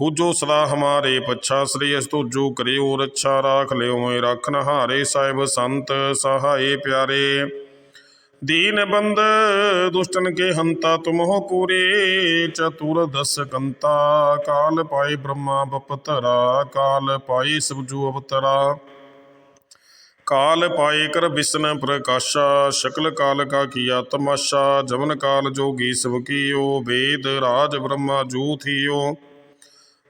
ਹੂਜੋ ਸਦਾ ਹਮਾਰੇ ਪੱਛਾ, ਸ੍ਰੀ ਅਸ ਤੁਜੋ ਕਰਿਓ ਰੱਛਾ, ਰਾਖ ਲਿਓ ਏ ਰੱਖਨ ਹਾਰੇ ਸਾਹਿਬ ਸੰਤ ਸਹਾਏ ਪਿਆਰੇ। ਦੀਨ ਬੰਦ ਦੁਸ਼ਟਨ ਕੇ ਹੰਤਾ ਤੁਮ ਹੋ ਪੂਰੇ ਚਤੁਰ ਦਸ ਕੰਤਾ, ਕਾਲ ਪਾਈ ਬ੍ਰਹਮਾ ਬਪਤਰਾ, ਕਾਲ ਪਾਈ ਸਬਜੂ ਅਵਤਰਾ। ਕਾਲ ਪਾਏ ਕਰ ਬਿਸਨ ਪ੍ਰਕਾਸ਼ਾ, ਸ਼ਕਲ ਕਾਲ ਕਾ ਕੀਆ ਤਮਾਸ਼ਾ ਜਮਨ ਕਾਲ ਜੋਗੀ ਸਭ ਕੀਓ, ਵੇਦ ਰਾਜ ਬ੍ਰਹਮਾ ਜੂ ਥੀਓ।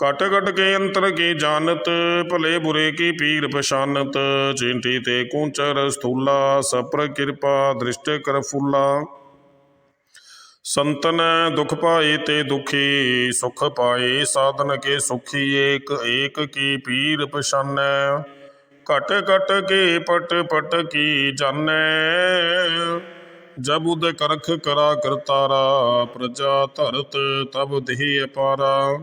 ਕਟ ਕਟ ਕੇ ਅੰਤਰ ਕੀ ਜਾਣਤ, ਭਲੇ ਬੁਰੇ ਕੀ ਪੀਰ ਪਛਾਨਤ। ਚਿੰਟੀ ਤੇ ਕੂੰਚਰ ਸਥੂਲਾ, ਸਪਰ ਕਿਰਪਾ ਦ੍ਰਿਸ਼ਟ ਕਰ ਫੁੱਲਾ। ਸੰਤਨ ਦੁਖ ਪਾਏ ਤੇ ਦੁਖੀ, ਸੁਖ ਪਾਏ ਸਾਧਨ ਕੇ ਸੁਖੀ ਏਕ ਏਕ ਕੀ ਪੀਰ ਪਛਾਨੈ। ਘਟ ਘਟ ਕੇ ਪਟ ਪਟ ਕੀ ਜਾਣੈ। ਜਬ ਉਦ ਕਰਖ ਕਰਾ ਕਰਤਾਰਾ, ਪ੍ਰਜਾ ਧਰਤ ਤਬ ਦੇਹ ਅਪਾਰਾ।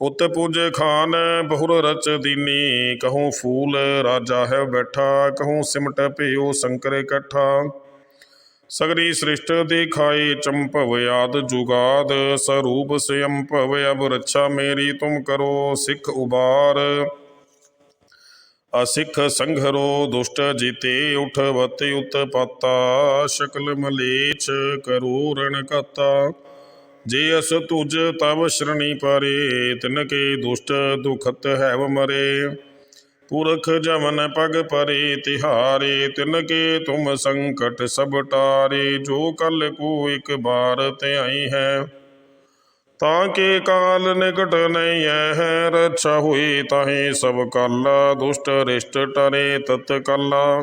ਉਤ ਪੁਜ ਖਾਨ ਬਹੁਰ ਰਚ ਦੀਨੀ, ਕਹੂੰ ਫੂਲ ਰਾਜਾ ਹੈ ਬੈਠਾ, ਕਹੂੰ ਸਿਮਟ ਭਿਓ ਸ਼ੰਕਰ ਇਕੱਠਾ ਸਗਰੀ ਸ੍ਰਿਸ਼ਟ ਦਿਖਾਈ ਚੰਪਵ ਆਦ ਜੁਗਾਦ, ਸਰੂਪ ਸਿਅੰ ਭਵ ਅਬ ਰੱਛਾ ਮੇਰੀ ਤੁਮ ਕਰੋ ਸਿੱਖ ਉਬਾਰ। ਅਸਿੱਖ ਸੰਘਰੋ ਦੁਸ਼ਟ ਜੀਤੇ ਉਠ ਬਤੇ ਉਤਪਾਤਾ, ਸ਼ਕਲ ਮਲੇਚ ਕਰੋ ਰਣ ਕਤਾ। ਜੇ ਅਸ ਤੁਜ ਤਵ ਸ਼ਰਣੀ ਪਾਰੇ, ਤਿਨ ਕੇ ਦੁਸ਼ਟ ਦੁਖਤ ਹੈਵ ਮਰੇ। ਪੁਰਖ ਜਮਨ ਪਗ ਪਰੇ, ਤਿਹਾਰੇ, ਤਿਨ ਕੇ ਤੁਮ ਸੰਕਟ ਸਭ ਟਾਰੇ। ਜੋ ਕਲ ਕੋ ਇਕ ਬਾਰ ਧਿਆਈ ਹੈ, ਤਾਂ ਕੇ ਕਾਲ ਨਿਕਟ ਨਹੀਂ ਹੈ। ਰੱਛਾ ਹੋਈ ਤਾਹੇ ਸਭ ਕਾਲਾ, ਦੁਸ਼ਟ ਰਿਸ਼ਟ ਟਰੇ ਤਤ ਕਾਲਾ।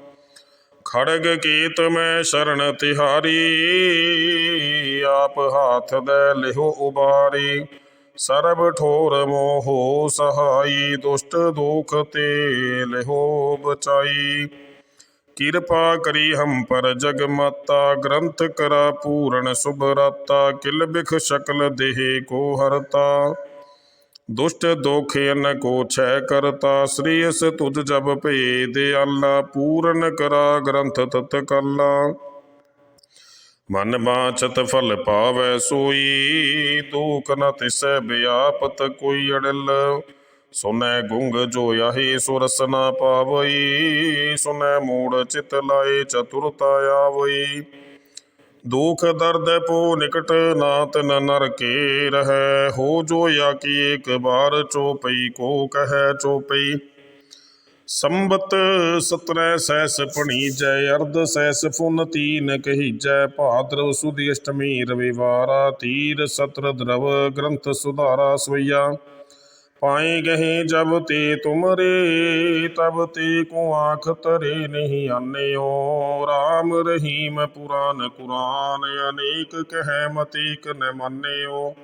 ਖੜਗ ਕੀਤ ਮੈਂ ਸ਼ਰਨ ਤਿਹਾਰੀ, ਆਪ ਹਾਥ ਦੇ ਲਿਹੋ ਉਬਾਰੀ। ਸਰਬ ਠੋਰ ਮੋਹ ਸਹਾਈ, ਦੁਸ਼ਟ ਦੁਖ ਤੇ ਲਿਹੋ ਬਚਾਈ। ਕਿਰਪਾ ਕਰੀ ਹਮ ਪਰ ਜਗ ਮਾਤਾ ਗ੍ਰੰਥ ਕਰਾ ਪੂਰਨ ਸ਼ੁਭਰਾਤਾ, ਕਿਲ ਬਿਖ ਸ਼ਕਲ ਦੇਹ ਕੋ ਹਰਤਾ। ਦੁਸ਼ਟ ਦੋਖੇ ਨ ਕੋ ਛੈ ਕਰਤਾ, ਸ੍ਰੀ ਅਸ ਤੁਜ ਜਬ ਭੇਦ ਅੱਲਾ ਪੂਰਨ ਕਰਾ ਗ੍ਰੰਥ ਤਤ ਕਲਾ। ਮਨ ਬਾਚਤ ਫਲ ਪਾਵੈ ਸੋਈ, ਤੂਕ ਨ ਤਿਸੈ ਬਿਆਪਤ ਕੋਈ ਅੜਲ। ਸੁਨੈ ਗੁੰਗ ਜੋ ਆਹੀ ਸੁਰਸ ਨ ਪਾਵਈ, ਸੁਨੈ ਮੂੜ ਚਿਤ ਲਾਏ ਚਤੁਰਤਾ ਆਵਈ। ਦੁਖ ਦਰਦ ਪੋ ਨਿਕਟ, ਨਾ ਨ ਨਰ ਕੇ ਰਹੈ। ਹੋ ਜੋ ਯਾ ਕੀ ਇੱਕ ਬਾਰ ਚੋਪਈ ਕੋ ਕਹੈ ਚੋਪਈ। ਸੰਬਤ ਸਤਰੈ ਸੈਸ ਪਣੀਜੈ ਅਰਧ ਸੈਸ ਫੁਨ ਤੀਨ ਕਹੀਜੈ। ਭਾਦਰਵ ਸੁਦੀ ਅਸ਼ਟਮੀ ਰਵਿਵਾਰਾ ਤੀਰ ਸਤਰ ਦਰਵ ਗ੍ਰੰਥ ਸੁਧਾਰਾ ਸੋਈਆ ਪਾਏ ਗਏ ਜਬ ਤੇ ਤੁਮਰੇ, ਤਬ ਤੇ ਕੋ ਆਖ ਤਰੇ ਨਹੀਂ ਆਨਿਓ। RAM ਰਹੀਮ ਪੁਰਾਨ ਕੁਰਾਨ, ਅਨੇਕ ਕਹਿ ਮਤੀਕ ਨ ਮਾਨਿਓ।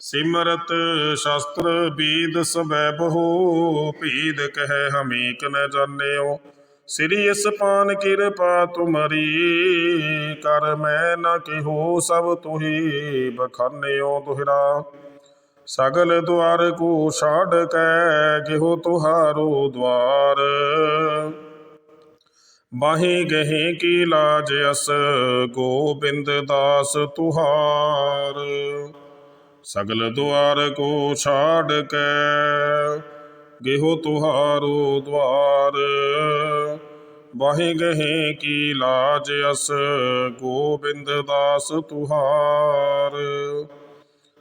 ਸਿਮਰਤ ਸ਼ਾਸਤਰ ਬੀਦ ਸਬੈ ਬਹੁ, ਭੀਦ ਕਹਿ ਹਮੇਕ ਨ ਜਾਣਿਓ। ਸ੍ਰੀ ਅਸਪਾਨ ਕਿਰਪਾ ਤੁਮਰੀ, ਕਰ ਮੈਂ ਨ ਕਿਹੋ ਸਭ ਤੁਹੀ ਬਖਾਨਿਓ ਦੁਹਰਾ। ਸਗਲ ਦੁਆਰ ਕੋ ਛਾੜ ਕੈ ਕਿਹੋ ਤੁਹਾਰੋ ਦਵਾਰ ਬਾਹੇ ਗਹੇ ਕੀ ਲਾਜ ਅਸ ਗੋਬਿੰਦ ਦਾਸ ਤੁਹਾਰ ਸਗਲ ਦੁਆਰ ਕੋ ਛਾੜ ਕੈ ਗੇਹੋ ਤੁਹਾਰੋ ਦਵਾਰ ਬਾਹੇ ਗਹੇ ਕੀ ਲਾਜ ਅਸ ਗੋਬਿੰਦ ਦਾਸ ਤੁਹਾਰ